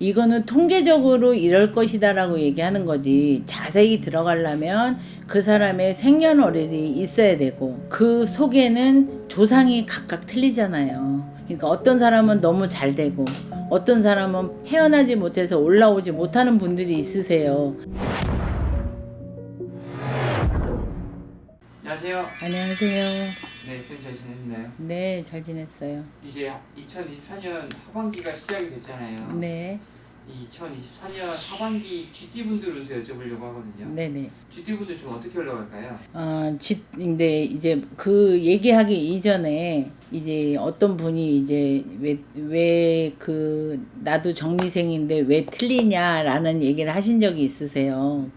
이거는 통계적으로 이럴 것이다라고 얘기하는 거지. 자세히 들어가려면 그 사람의 생년월일이 있어야 되고 그 속에는 조상이 각각 틀리잖아요. 그러니까 어떤 사람은 너무 잘 되고 어떤 사람은 헤어나지 못해서 올라오지 못하는 분들이 있으세요. 안녕하세요. 안녕하세요. 네, 쌤 잘 지내셨나요? 네, 잘 지냈어요. 이제 2024년 하반기가 시작이 됐잖아요. 네, 이 2024년 하반기 GT 분들 운세 여쭤보려고 하거든요. 네네. GT 분들 좀 어떻게 올라갈까요? 아, 지, 근데 이제 그 얘기하기 이전에 이제 어떤 분이 이제 왜, 왜 그, 나도 정미생인데 왜 틀리냐라는 얘기를 하신 적이 있으세요.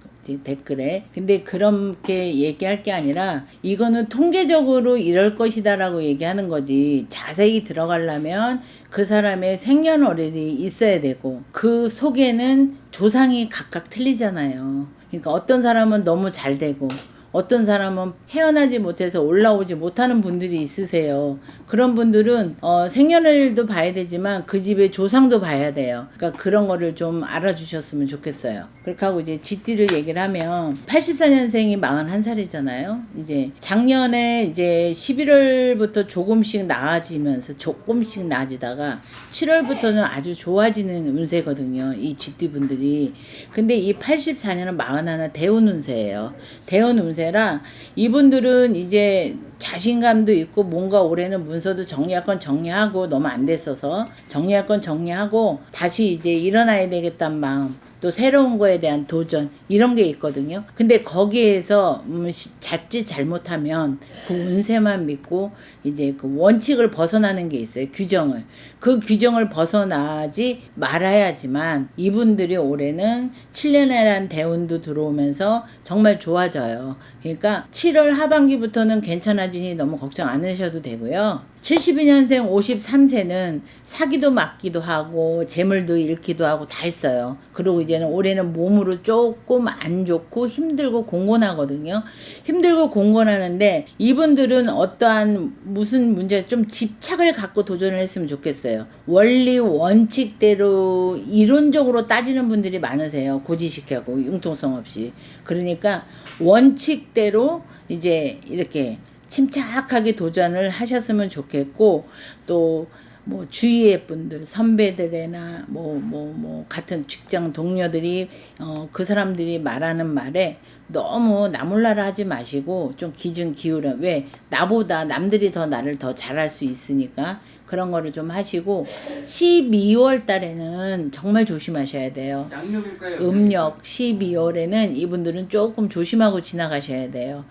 댓글에. 근데 그렇게 얘기할 게 아니라 이거는 통계적으로 이럴 것이다라고 얘기하는 거지. 자세히 들어가려면 그 사람의 생년월일이 있어야 되고 그 속에는 조상이 각각 틀리잖아요. 그러니까 어떤 사람은 너무 잘 되고 어떤 사람은 헤어나지 못해서 올라오지 못하는 분들이 있으세요. 그런 분들은 어, 생년월일도 봐야 되지만 그 집의 조상도 봐야 돼요. 그러니까 그런 거를 좀 알아주셨으면 좋겠어요. 그렇게 하고 이제 GT를 얘기를 하면 84년생이 41살이잖아요. 이제 작년에 이제 11월부터 조금씩 나아지면서 조금씩 나아지다가 7월부터는 아주 좋아지는 운세거든요. 이 GT 분들이. 근데 이 84년은 41 대운 운세예요. 대운 운세 라 이분들은 이제 자신감도 있고 뭔가 올해는 문서도 정리할 건 정리하고 너무 안 됐어서 정리할 건 정리하고 다시 이제 일어나야 되겠다는 마음 또 새로운 거에 대한 도전 이런 게 있거든요. 근데 거기에서 음, 시- 자칫 잘못하면 그 운세만 믿고 이제 그 원칙을 벗어나는 게 있어요. 규정을 그 규정을 벗어나지 말아야지만 이분들이 올해는 7년에 대한 대운도 들어오면서 정말 좋아져요. 그러니까 7월 하반기부터는 괜찮아 지니 너무 걱정 안 하셔도 되고요. 72년생 53세는 사기도 맞기도 하고 재물도 잃기도 하고 다 했어요. 그리고 이제는 올해는 몸으로 조금 안 좋고 힘들고 공곤하거든요. 힘들고 공곤하는데 이분들은 어떠한 무슨 문제 좀 집착을 갖고 도전을 했으면 좋겠어요. 원리 원칙대로 이론적으로 따지는 분들이 많으세요. 고지식하고 융통성 없이. 그러니까 원칙대로 이제 이렇게 침착하게 도전을 하셨으면 좋겠고 또 뭐 주위의 분들 선배들이나 뭐뭐 뭐 같은 직장 동료들이 어 그 사람들이 말하는 말에 너무 나몰라라 하지 마시고 좀 기준 기울여 왜 나보다 남들이 더 나를 더 잘할 수 있으니까 그런 거를 좀 하시고 12월 달에는 정말 조심하셔야 돼요. 양력일까요? 음력 12월에는 이분들은 조금 조심하고 지나가셔야 돼요.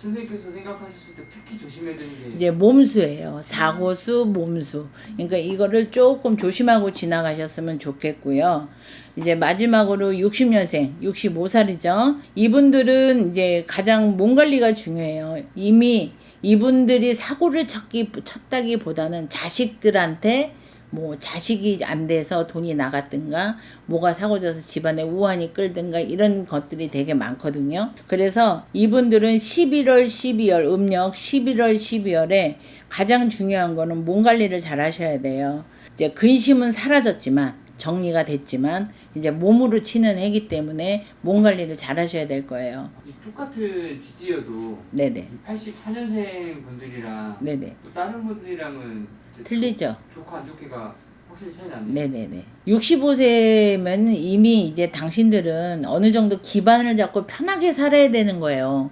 선생님께서 생각하셨을 때 특히 조심해야 되는 게 이제 몸수예요. 사고수, 몸수. 그러니까 이거를 조금 조심하고 지나가셨으면 좋겠고요. 이제 마지막으로 60년생, 65살이죠. 이분들은 이제 가장 몸 관리가 중요해요. 이미 이분들이 사고를 쳤기, 쳤다기보다는 자식들한테 뭐 자식이 안 돼서 돈이 나갔든가 뭐가 사고져서 집안에 우환이 끌든가 이런 것들이 되게 많거든요. 그래서 이분들은 11월, 12월 음력 11월, 12월에 가장 중요한 거는 몸 관리를 잘 하셔야 돼요. 이제 근심은 사라졌지만 정리가 됐지만 이제 몸으로 치는 해기 때문에 몸 관리를 잘 하셔야 될 거예요. 이 똑같은 GT여도 네네. 84년생 분들이랑 네네. 또 다른 분들이랑은 이제 틀리죠? 좋고 안 좋게가 확실히 차이 나네요. 네네네. 65세면 이미 이제 당신들은 어느 정도 기반을 잡고 편하게 살아야 되는 거예요.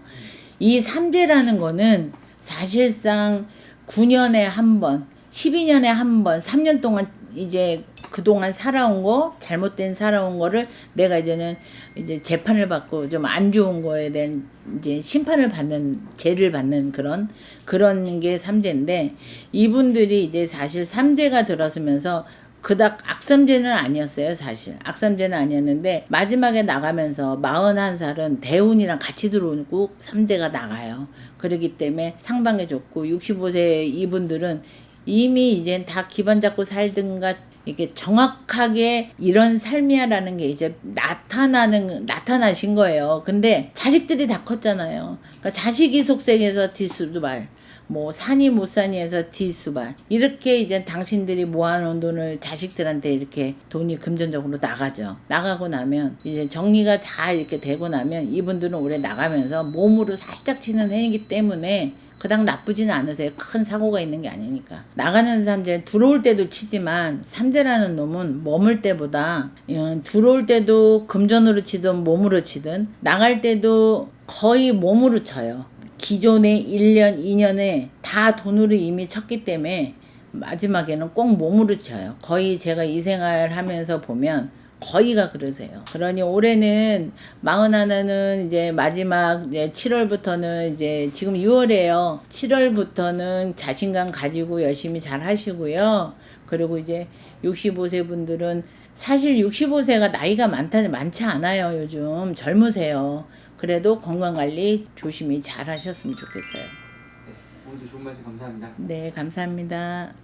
이 3대라는 거는 사실상 9년에 한 번, 12년에 한 번, 3년 동안 이제 그동안 살아온 거, 잘못된 살아온 거를 내가 이제는 이제 재판을 받고 좀 안 좋은 거에 대한 이제 심판을 받는, 죄를 받는 그런, 그런 게 3제인데 이분들이 이제 사실 3제가 들어서면서 그닥 악삼제는 아니었어요, 사실. 악삼제는 아니었는데, 마지막에 나가면서 41살은 대운이랑 같이 들어오고 삼제가 나가요. 그러기 때문에 상방에 좋고, 65세 이분들은 이미 이젠 다 기반 잡고 살든가, 이게 정확하게 이런 삶이야라는 게 이제 나타나는, 나타나신 거예요. 근데 자식들이 다 컸잖아요. 그러니까 자식이 속생해서 뒷수도 말. 뭐 사니 못 사니에서 뒷수발 이렇게 이제 당신들이 모아놓은 돈을 자식들한테 이렇게 돈이 금전적으로 나가죠. 나가고 나면 이제 정리가 다 이렇게 되고 나면 이분들은 올해 나가면서 몸으로 살짝 치는 해이기 때문에 그닥 나쁘지는 않으세요. 큰 사고가 있는 게 아니니까. 나가는 삼재 들어올 때도 치지만 삼재라는 놈은 머물 때보다 어, 들어올 때도 금전으로 치든 몸으로 치든 나갈 때도 거의 몸으로 쳐요. 기존의 1년, 2년에 다 돈으로 이미 쳤기 때문에 마지막에는 꼭 몸으로 쳐요. 거의 제가 이 생활 하면서 보면 거의가 그러세요. 그러니 올해는 마흔 하나는 이제 마지막 이제 7월부터는 이제 지금 6월이에요. 7월부터는 자신감 가지고 열심히 잘 하시고요. 그리고 이제 65세 분들은 사실 65세가 나이가 많다 많지 않아요. 요즘 젊으세요. 그래도 건강 관리 조심히 잘 하셨으면 좋겠어요. 네, 오늘도 좋은 말씀 감사합니다. 네, 감사합니다.